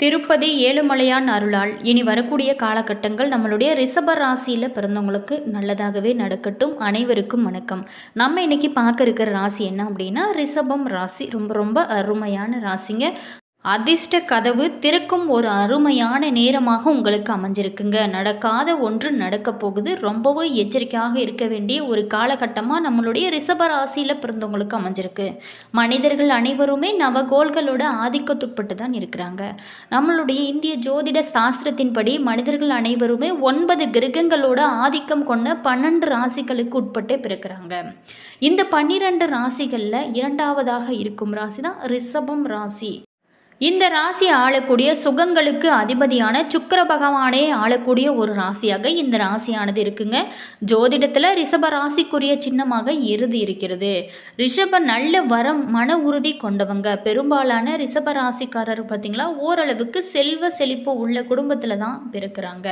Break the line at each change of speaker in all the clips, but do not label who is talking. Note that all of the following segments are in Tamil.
திருப்பதி ஏழுமலையான் அருளால் இனி வரக்கூடிய காலகட்டங்கள் நம்மளுடைய ரிஷப ராசியில் பிறந்தவங்களுக்கு நல்லதாகவே நடக்கட்டும். அனைவருக்கும் வணக்கம். நம்ம இன்னைக்கு பார்க்க இருக்கிற ராசி என்ன அப்படின்னா ரிஷபம் ராசி. ரொம்ப ரொம்ப அருமையான ராசிங்க. அதிர்ஷ்ட கதவு திறக்கும் ஒரு அருமையான நேரமாக உங்களுக்கு அமைஞ்சிருக்குங்க. நடக்காத ஒன்று நடக்க போகுது. ரொம்பவே எச்சரிக்கையாக இருக்க வேண்டிய ஒரு காலகட்டமாக நம்மளுடைய ரிஷப ராசியில் பிறந்தவங்களுக்கு அமைஞ்சிருக்கு. மனிதர்கள் அனைவருமே நவகோள்களோட ஆதிக்கத்துட்பட்டு தான் இருக்கிறாங்க. நம்மளுடைய இந்திய ஜோதிட சாஸ்திரத்தின்படி மனிதர்கள் அனைவருமே ஒன்பது கிரகங்களோட ஆதிக்கம் கொண்ட பன்னெண்டு ராசிகளுக்கு உட்பட்டே பிறக்கிறாங்க. இந்த பன்னிரெண்டு ராசிகளில் இரண்டாவதாக இருக்கும் ராசி தான் ரிஷபம் ராசி. இந்த ராசி ஆளக்கூடிய சுகங்களுக்கு அதிபதியான சுக்கர பகவானே ஆளக்கூடிய ஒரு ராசியாக இந்த ராசியானது இருக்குங்க. ஜோதிடத்தில் ரிஷப ராசிக்குரிய சின்னமாக இறுதி இருக்கிறது. ரிஷப நல்ல வரம் மன உறுதி கொண்டவங்க. பெரும்பாலான ரிஷப ராசிக்காரர் பார்த்தீங்களா ஓரளவுக்கு செல்வ செழிப்பு உள்ள குடும்பத்தில் தான் பிறக்கிறாங்க.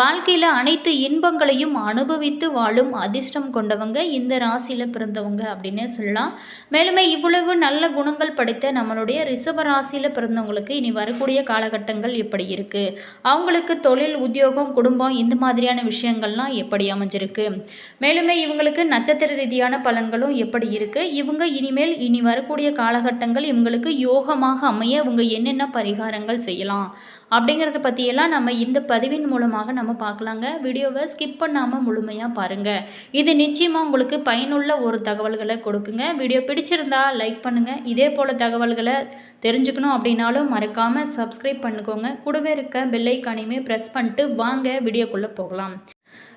வாழ்க்கையில் அனைத்து இன்பங்களையும் அனுபவித்து வாழும் அதிர்ஷ்டம் கொண்டவங்க இந்த ராசியில் பிறந்தவங்க அப்படின்னே சொல்லலாம். மேலுமே இவ்வளவு நல்ல குணங்கள் படைத்த நம்மளுடைய ரிஷப ராசியில் பிறந்தவங்களுக்கு இனி வரக்கூடிய காலகட்டங்கள் எப்படி இருக்குது அவங்களுக்கு தொழில் உத்தியோகம் குடும்பம் இந்த மாதிரியான விஷயங்கள்லாம் எப்படி அமைஞ்சிருக்கு? மேலுமே இவங்களுக்கு நட்சத்திர ரீதியான பலன்களும் எப்படி இருக்குது இவங்க இனிமேல் இனி வரக்கூடிய காலகட்டங்கள் இவங்களுக்கு யோகமாக அமைய இவங்க என்னென்ன பரிகாரங்கள் செய்யலாம்? அப்படிங்கிறத பற்றியெல்லாம் நம்ம இந்த பதிவின் மூலமாக நம்ம பார்க்கலாங்க. வீடியோவை ஸ்கிப் பண்ணாமல் முழுமையாக பாருங்கள் இது நிச்சயமாக உங்களுக்கு பயனுள்ள ஒரு தகவல்களை கொடுக்குங்க. வீடியோ பிடிச்சிருந்தா லைக் பண்ணுங்கள் இதே போல் தகவல்களை தெரிஞ்சுக்கணும் அப்படின்னாலும் மறக்காமல் சப்ஸ்கிரைப் பண்ணிக்கோங்க. கூடவே இருக்க பெல்லைக்கானையுமே ப்ரெஸ் பண்ணிட்டு வாங்க. வீடியோக்குள்ளே போகலாம்.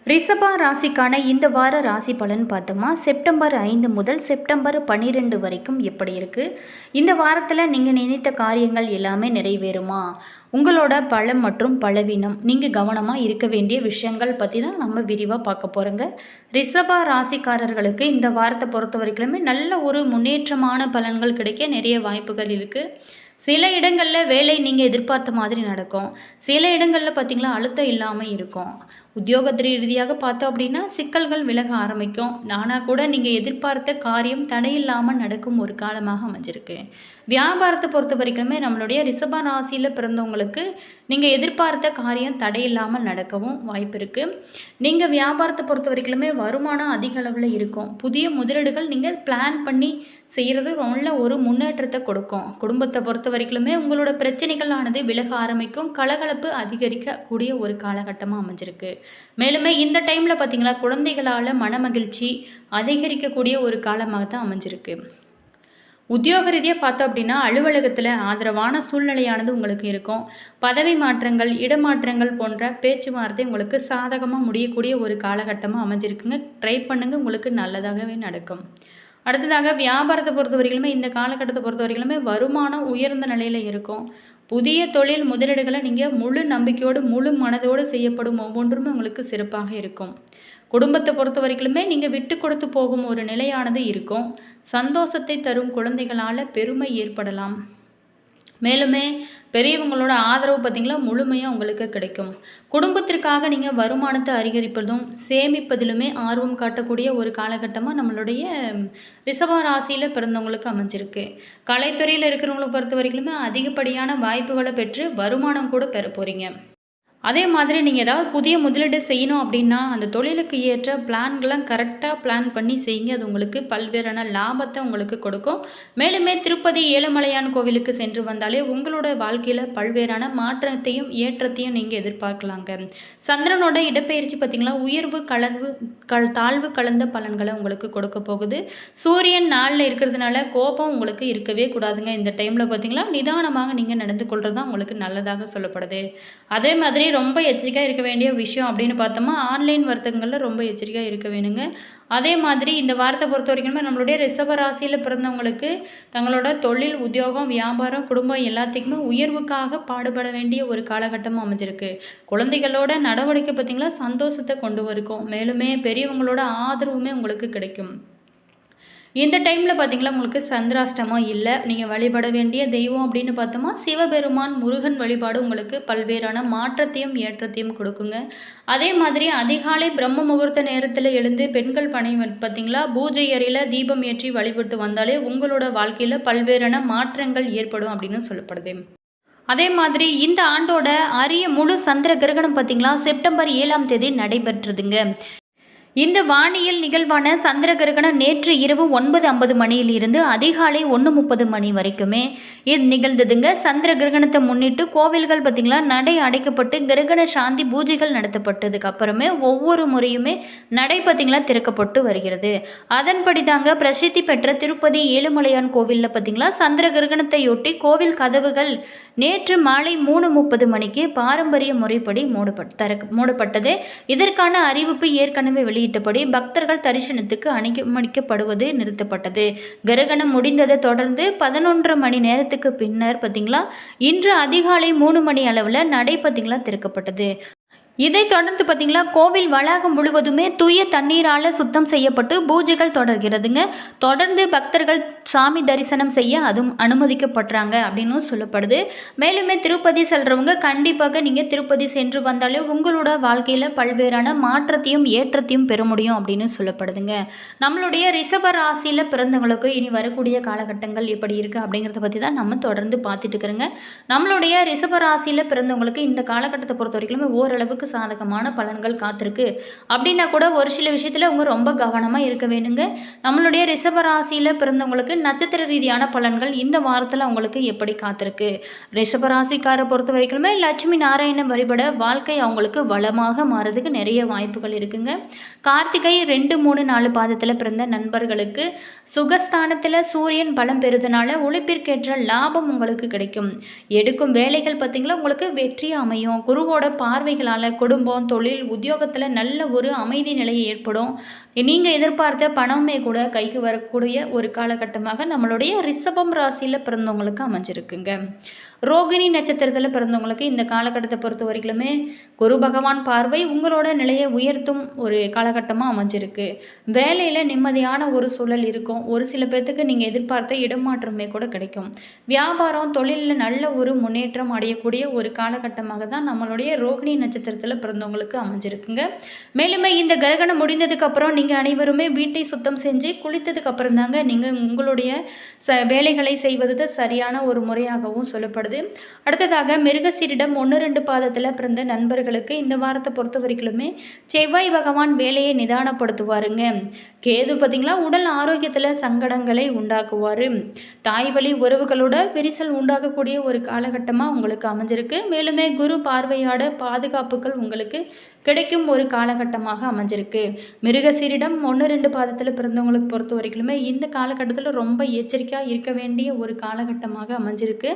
ரிஷபா ராசிக்கான இந்த வார ராசி பலன் பார்த்தோமா? செப்டம்பர் ஐந்து முதல் செப்டம்பர் பன்னிரெண்டு வரைக்கும் எப்படி இருக்குது இந்த வாரத்தில் நீங்கள் நினைத்த காரியங்கள் எல்லாமே நிறைவேறுமா? உங்களோட பலம் மற்றும் பலவீனம் நீங்கள் கவனமாக இருக்க வேண்டிய விஷயங்கள் பற்றி தான் நம்ம விரிவாக பார்க்க போகிறோங்க ரிஷபா ராசிக்காரர்களுக்கு இந்த வாரத்தை பொறுத்த வரைக்குமே நல்ல ஒரு முன்னேற்றமான பலன்கள் கிடைக்க நிறைய வாய்ப்புகள் இருக்குது சில இடங்களில் வேலை நீங்கள் எதிர்பார்த்த மாதிரி நடக்கும். சில இடங்களில் பார்த்திங்களா அழுத்தம் இல்லாமல் இருக்கும். உத்தியோகத்து ரீதியாக பார்த்தோம் அப்படின்னா சிக்கல்கள் விலக ஆரம்பிக்கும். நானாக கூட நீங்கள் எதிர்பார்த்த காரியம் தடையில்லாமல் நடக்கும் ஒரு காலமாக அமைஞ்சிருக்கு. வியாபாரத்தை பொறுத்த வரைக்குமே நம்மளுடைய ரிஷப ராசியில் பிறந்தவங்களுக்கு நீங்கள் எதிர்பார்த்த காரியம் தடையில்லாமல் நடக்கவும் வாய்ப்பு இருக்குது நீங்கள் வியாபாரத்தை பொறுத்த வரைக்குமே வருமானம் அதிக அளவில் இருக்கும். புதிய முதலீடுகள் நீங்கள் பிளான் பண்ணி செய்கிறது நல்ல ஒரு முன்னேற்றத்தை கொடுக்கும். குடும்பத்தை பொறுத்த வரைக்குமே உங்களோட பிரச்சனைகளானது விலக ஆரம்பிக்கும். கலகலப்பு அதிகரிக்கக்கூடிய ஒரு காலகட்டமாக அமைஞ்சிருக்கு. மேலுமே இந்த டைமில் பார்த்தீங்களா குழந்தைகளால் மனமகிழ்ச்சி அதிகரிக்கக்கூடிய ஒரு காலமாக தான் அமைஞ்சிருக்கு. உத்தியோக ரீதியாக பார்த்தோம் அப்படின்னா அலுவலகத்தில் ஆதரவான சூழ்நிலையானது உங்களுக்கு இருக்கும். பதவி மாற்றங்கள் இடமாற்றங்கள் போன்ற பேச்சுவார்த்தை உங்களுக்கு சாதகமாக முடியக்கூடிய ஒரு காலகட்டமாக அமைஞ்சிருக்குங்க. ட்ரை பண்ணுங்கள் உங்களுக்கு நல்லதாகவே நடக்கும். அடுத்ததாக வியாபாரத்தை பொறுத்த வரைக்குமே இந்த காலகட்டத்தை பொறுத்த வரைக்குமே வருமானம் உயர்ந்த நிலையில் இருக்கும். புதிய தொழில் முதலீடுகளை நீங்கள் முழு நம்பிக்கையோடு முழு மனதோடு செய்யப்படும் ஒவ்வொன்றுமே உங்களுக்கு சிறப்பாக இருக்கும். குடும்பத்தை பொறுத்த வரைக்குமே நீங்கள் விட்டு கொடுத்து போகும் ஒரு நிலையானது இருக்கும். சந்தோஷத்தை தரும் குழந்தைகளால் பெருமை ஏற்படலாம். மேலுமே பெரியவங்களோட ஆதரவு பார்த்திங்களா? முழுமையாக உங்களுக்கு கிடைக்கும். குடும்பத்திற்காக நீங்கள் வருமானத்தை அதிகரிப்பதும் சேமிப்பதிலுமே ஆர்வம் காட்டக்கூடிய ஒரு காலகட்டமாக நம்மளுடைய ரிசவ ராசியில் பிறந்தவங்களுக்கு அமைஞ்சிருக்கு. கலைத்துறையில் இருக்கிறவங்களை பொறுத்த வரைக்குமே அதிகப்படியான வாய்ப்புகளை பெற்று வருமானம் கூட பெற போகிறீங்க அதே மாதிரி நீங்கள் ஏதாவது புதிய முதலீடு செய்யணும் அப்படின்னா அந்த தொழிலுக்கு ஏற்ற பிளான்கள்லாம் கரெக்டாக பிளான் பண்ணி செய்யுங்க. அது உங்களுக்கு பல்வேறான லாபத்தை உங்களுக்கு கொடுக்கும். மேலுமே திருப்பதி ஏழுமலையான் கோவிலுக்கு சென்று வந்தாலே உங்களோட வாழ்க்கையில் பல்வேறான மாற்றத்தையும் ஏற்றத்தையும் நீங்கள் எதிர்பார்க்கலாங்க. சந்திரனோட இடப்பெயர்ச்சி பார்த்திங்களா உயர்வு கலந்து கல் தாழ்வு கலந்த பலன்களை உங்களுக்கு கொடுக்க போகுது. சூரியன் நாளில் இருக்கிறதுனால கோபம் உங்களுக்கு இருக்கவே கூடாதுங்க. இந்த டைமில் பார்த்திங்கன்னா நிதானமாக நீங்கள் நடந்து கொள்கிறது தான் உங்களுக்கு நல்லதாக சொல்லப்படுது. அதே மாதிரி ரொம்ப எச்சரிக்கையாக இருக்க வேண்டிய விஷயம் அப்படின்னு பார்த்தோம்னா ஆன்லைன் வர்த்தகங்களில் ரொம்ப எச்சரிக்கையாக இருக்க வேணுங்க. அதே மாதிரி இந்த வாரத்தை பொறுத்த வரைக்குமே நம்மளுடைய ரிசர்வ ராசியில் பிறந்தவங்களுக்கு தங்களோட தொழில் உத்தியோகம் வியாபாரம் குடும்பம் எல்லாத்துக்குமே உயர்வுக்காக பாடுபட வேண்டிய ஒரு காலகட்டமாக அமைஞ்சிருக்கு. குழந்தைகளோட நடவடிக்கை பார்த்திங்களா சந்தோஷத்தை கொண்டு வரும். மேலுமே பெரியவங்களோட ஆதரவுமே உங்களுக்கு கிடைக்கும். இந்த டைமில் பார்த்தீங்களா உங்களுக்கு சந்திராஷ்டமம் இல்லை. நீங்கள் வழிபட வேண்டிய தெய்வம் அப்படின்னு பார்த்தோமா சிவபெருமான் முருகன் வழிபாடு உங்களுக்கு பல்வேறான மாற்றத்தையும் ஏற்றத்தையும் கொடுக்குங்க. அதே மாதிரி அதிகாலை பிரம்ம முகூர்த்த நேரத்தில் எழுந்து பெண்கள் பணி பார்த்தீங்களா பூஜை அறையில் தீபம் ஏற்றி வழிபட்டு வந்தாலே உங்களோட வாழ்க்கையில் பல்வேறான மாற்றங்கள் ஏற்படும் அப்படின்னு சொல்லப்படுது. அதே மாதிரி இந்த ஆண்டோட அரிய முழு சந்திர கிரகணம் பார்த்திங்களா செப்டம்பர் ஏழாம் தேதி நடைபெற்றதுங்க. இந்த வானியல் நிகழ்வான சந்திர கிரகணம் நேற்று இரவு ஒன்பது ஐம்பது மணியிலிருந்து அதிகாலை ஒன்று முப்பது மணி வரைக்குமே இது நிகழ்ந்ததுங்க. சந்திர கிரகணத்தை முன்னிட்டு கோவில்கள் பார்த்திங்களா நடை அடைக்கப்பட்டு கிரகண சாந்தி பூஜைகள் நடத்தப்பட்டதுக்கு அப்புறமே ஒவ்வொரு முறையுமே நடை பார்த்திங்களா திறக்கப்பட்டு வருகிறது. அதன்படி தாங்க பிரசித்தி பெற்ற திருப்பதி ஏழுமலையான் கோவிலில் பார்த்திங்களா சந்திர கிரகணத்தையொட்டி கோவில் கதவுகள் நேற்று மாலை மூணு முப்பது மணிக்கு பாரம்பரிய முறைப்படி மூடப்பட் மூடப்பட்டது. இதற்கான அறிவிப்பு ஏற்கனவே வெளியிட்டபடி பக்தர்கள் தரிசனத்துக்கு அனுமதிக்கப்படுவது நிறுத்தப்பட்டது. கிரகணம் முடிந்ததை தொடர்ந்து பதினொன்றரை மணி நேரத்துக்கு பின்னர் பார்த்தீங்களா இன்று அதிகாலை மூணு மணி அளவில் நடை பார்த்தீங்களா திறக்கப்பட்டது. இதை தொடர்ந்து பார்த்தீங்களா கோவில் வளாகம் முழுவதுமே தூய தண்ணீரால் சுத்தம் செய்யப்பட்டு பூஜைகள் தொடர்கிறதுங்க. தொடர்ந்து பக்தர்கள் சாமி தரிசனம் செய்ய அதுவும் அனுமதிக்கப்படுறாங்க அப்படின்னு சொல்லப்படுது. மேலுமே திருப்பதி செல்றவங்க கண்டிப்பாக நீங்கள் திருப்பதி சென்று வந்தாலே உங்களோட வாழ்க்கையில் பல்வேறான மாற்றத்தையும் ஏற்றத்தையும் பெற முடியும் அப்படின்னு சொல்லப்படுதுங்க. நம்மளுடைய ரிஷப ராசியில் பிறந்தவங்களுக்கு இனி வரக்கூடிய காலகட்டங்கள் எப்படி இருக்குது அப்படிங்கிறத பற்றி தான் நம்ம தொடர்ந்து பார்த்துட்டு இருக்கிறோங்க. நம்மளுடைய ரிஷப ராசியில் பிறந்தவங்களுக்கு இந்த காலகட்டத்தை பொறுத்த வரைக்கும் ஓரளவுக்கு சாதகமான பலன்கள் காத்திருக்கு. அப்படின்னா கூட ஒரு சில விஷயத்தில் அவங்க ரொம்ப கவனமாக இருக்க வேணுங்க நம்மளுடைய ரிஷபராசியில் பிறந்தவங்களுக்கு நட்சத்திர ரீதியான பலன்கள் இந்த வாரத்தில் அவங்களுக்கு எப்படி காத்திருக்கு? ரிஷபராசிக்காரை பொறுத்த வரைக்குமே லட்சுமி நாராயணன் வழிபட வாழ்க்கை அவங்களுக்கு வளமாக மாறதுக்கு நிறைய வாய்ப்புகள் இருக்குங்க. கார்த்திகை ரெண்டு மூணு நாலு பாதத்தில் பிறந்த நண்பர்களுக்கு சுகஸ்தானத்தில் சூரியன் பலம் பெறுதுனால உழைப்பிற்கேற்ற லாபம் உங்களுக்கு கிடைக்கும். எடுக்கும் வேலைகள் பார்த்திங்களா உங்களுக்கு வெற்றி அமையும். குருவோட பார்வைகளால் குடும்பம் தொழில் உத்தியோகத்தில் நல்ல ஒரு அமைதி நிலையை ஏற்படும். நீங்கள் எதிர்பார்த்த பணமே கூட கைக்கு வரக்கூடிய ஒரு காலகட்டமாக நம்மளுடைய ரிஷபம் ராசியில் பிறந்தவங்களுக்கு அமைஞ்சிருக்குங்க. ரோகிணி நட்சத்திரத்தில் பிறந்தவங்களுக்கு இந்த காலகட்டத்தை பொறுத்த வரைக்குமே குரு பகவான் பார்வை உங்களோட நிலையை உயர்த்தும் ஒரு காலகட்டமாக அமைஞ்சிருக்கு. வேலையில் நிம்மதியான ஒரு சூழல் இருக்கும். ஒரு சில பேர்த்துக்கு நீங்கள் எதிர்பார்த்த இடமாற்றமே கூட கிடைக்கும். வியாபாரம் தொழிலில் நல்ல ஒரு முன்னேற்றம் அடையக்கூடிய ஒரு காலகட்டமாக தான் நம்மளுடைய ரோகிணி நட்சத்திரத்தில் பிறந்தவங்களுக்கு அமைஞ்சிருக்குங்க. மேலுமே இந்த கிரகணம் முடிந்ததுக்கப்புறம் நீங்கள் அனைவருமே வீட்டை சுத்தம் செஞ்சு குளித்ததுக்கு அப்புறம் தாங்க நீங்கள் உங்களுடைய ச வேலைகளை செய்வது சரியான ஒரு முறையாகவும் சொல்லப்படும் சொல்லப்படுது அடுத்ததாக மிருகசீரிடம் ஒன்று ரெண்டு பாதத்தில் பிறந்த நண்பர்களுக்கு இந்த வாரத்தை பொறுத்த வரைக்குமே செவ்வாய் பகவான் வேலையை நிதானப்படுத்துவாருங்க. கேது பார்த்திங்களா உடல் ஆரோக்கியத்தில் சங்கடங்களை உண்டாக்குவார். தாய் வழி உறவுகளோட விரிசல் உண்டாகக்கூடிய ஒரு காலகட்டமாக உங்களுக்கு அமைஞ்சிருக்கு. மேலுமே குரு பார்வையாட பாதுகாப்புகள் உங்களுக்கு கிடைக்கும் ஒரு காலகட்டமாக அமைஞ்சிருக்கு. மிருகசீரிடம் ஒன்று ரெண்டு பாதத்தில் பிறந்தவங்களுக்கு பொறுத்த வரைக்குமே இந்த காலகட்டத்தில் ரொம்ப எச்சரிக்கையாக இருக்க வேண்டிய ஒரு காலகட்டமாக அமைஞ்சிருக்கு.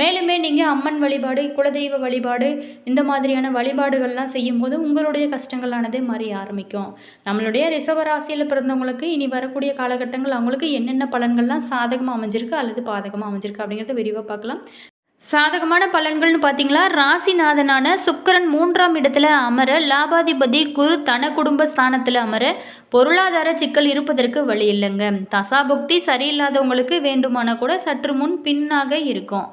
மேலுமே நீங்கள் அம்மன் வழிபாடு குலதெய்வ வழிபாடு இந்த மாதிரியான வழிபாடுகள்லாம் செய்யும்போது உங்களுடைய கஷ்டங்களானதே மாறி ஆரம்பிக்கும். நம்மளுடைய ரிசவராசியில் பிறந்தவங்களுக்கு இனி வரக்கூடிய காலகட்டங்கள் அவங்களுக்கு என்னென்ன பலன்கள்லாம் சாதகமாக அமைஞ்சிருக்கு அல்லது பாதகமாக அமைஞ்சிருக்கு அப்படிங்கிறத விரிவாக பார்க்கலாம். சாதகமான பலன்கள்னு பார்த்தீங்களா ராசிநாதனான சுக்கிரன் மூன்றாம் இடத்துல அமர லாபாதிபதி குரு தன குடும்ப ஸ்தானத்தில் அமர பொருளாதார சிக்கல் இருப்பதற்கு வழி இல்லைங்க. தசாபுக்தி சரியில்லாதவங்களுக்கு வேண்டுமானா கூட சற்று முன் பின்னாக இருக்கும்.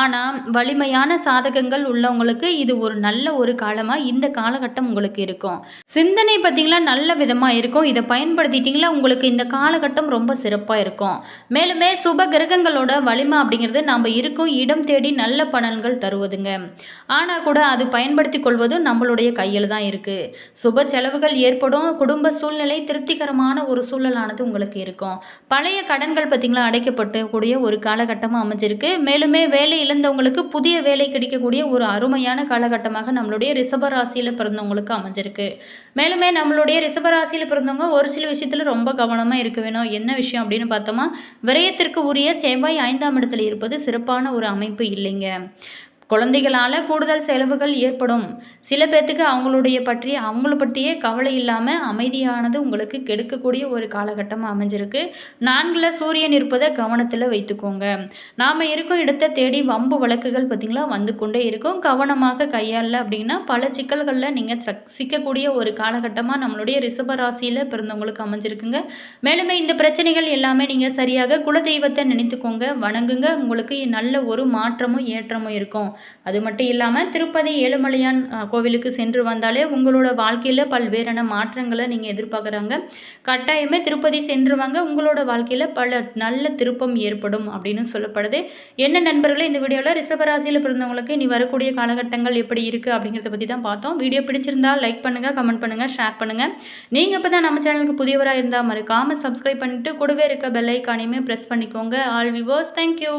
ஆனால் வலிமையான சாதகங்கள் உள்ளவங்களுக்கு இது ஒரு நல்ல ஒரு காலமாக இந்த காலகட்டம் உங்களுக்கு இருக்கும். சிந்தனை பார்த்திங்களா நல்ல விதமாக இருக்கும். இதை பயன்படுத்திட்டிங்களா? உங்களுக்கு இந்த காலகட்டம் ரொம்ப சிறப்பாக இருக்கும். மேலுமே சுப கிரகங்களோட வலிமை அப்படிங்கிறது நம்ம இருக்கும். இடம் தேடி நல்ல பலன்கள் தருவதுங்க. ஆனால் கூட அது பயன்படுத்தி கொள்வதும் நம்மளுடைய கையில் தான் இருக்குது சுப செலவுகள் ஏற்படும். குடும்ப சூழ்நிலை திருப்திகரமான ஒரு சூழலானது உங்களுக்கு இருக்கும். பழைய கடன்கள் பார்த்திங்களா அடைக்கப்பட்டு கூடிய ஒரு காலகட்டமாக அமைஞ்சிருக்கு. மேலுமே வேலை இழந்தவங்களுக்கு புதிய வேலை கிடைக்கக்கூடிய ஒரு அருமையான காலகட்டமாக நம்மளுடைய ரிஷபராசியில் பிறந்தவங்களுக்கு அமைஞ்சிருக்கு. மேலுமே நம்மளுடைய ரிஷபராசியில் பிறந்தவங்க ஒரு சில விஷயத்தில் ரொம்ப கவனமாக இருக்க வேணும். என்ன விஷயம் அப்படின்னு பார்த்தோமா விரயத்திற்கு உரிய செவ்வாய் ஐந்தாம் இடத்தில் இருப்பது சிறப்பான ஒரு அமைப்பு இல்லைங்க. குழந்தைகளால் கூடுதல் செலவுகள் ஏற்படும். சில பேர்த்துக்கு அவங்களுடைய பற்றி அவங்கள பற்றியே கவலை இல்லாமல் அமைதியானது உங்களுக்கு கெடுக்கக்கூடிய ஒரு காலகட்டமாக அமைஞ்சிருக்கு. நான்கில் சூரியன் இருப்பதை கவனத்தில் வைத்துக்கோங்க. நாம் இருக்கும் இடத்தை தேடி வம்பு வழக்குகள் பார்த்திங்களா வந்து கொண்டே இருக்கும். கவனமாக கையாளல அப்படின்னா பல சிக்கல்களில் நீங்கள் சக் சிக்கக்கூடிய ஒரு காலகட்டமாக நம்மளுடைய ரிஷபராசியில் பிறந்தவங்களுக்கு அமைஞ்சிருக்குங்க. மேலுமே இந்த பிரச்சனைகள் எல்லாமே நீங்கள் சரியாக குலதெய்வத்தை நினைத்துக்கோங்க. வணங்குங்க. உங்களுக்கு நல்ல ஒரு மாற்றமும் ஏற்றமும் இருக்கும். அது மட்டும் இல்லாமல் திருப்பதி ஏழுமலையான் கோவிலுக்கு சென்று வந்தாலே உங்களோட வாழ்க்கையில் பல்வேறான மாற்றங்களை நீங்கள் எதிர்பார்க்குறாங்க. கட்டாயமே திருப்பதி சென்று வாங்க உங்களோட வாழ்க்கையில் பல நல்ல திருப்பம் ஏற்படும் அப்படின்னு சொல்லப்படுது. என்ன நண்பர்களே இந்த வீடியோவில் ரிஷபராசியில் பிறந்தவங்களுக்கு இனி வரக்கூடிய காலகட்டங்கள் எப்படி இருக்குது அப்படிங்கிறத பற்றி தான் பார்த்தோம். வீடியோ பிடிச்சிருந்தா லைக் பண்ணுங்கள் கமெண்ட் பண்ணுங்கள் ஷேர் பண்ணுங்கள் நீங்கள் இப்போ தான் நம்ம சேனலுக்கு புதியவராக இருந்தால் மறக்காமல் சப்ஸ்கிரைப் பண்ணிட்டு கூடவே இருக்க பெல் ஐக்கானையுமே ப்ரெஸ் பண்ணிக்கோங்க. All viewers thank you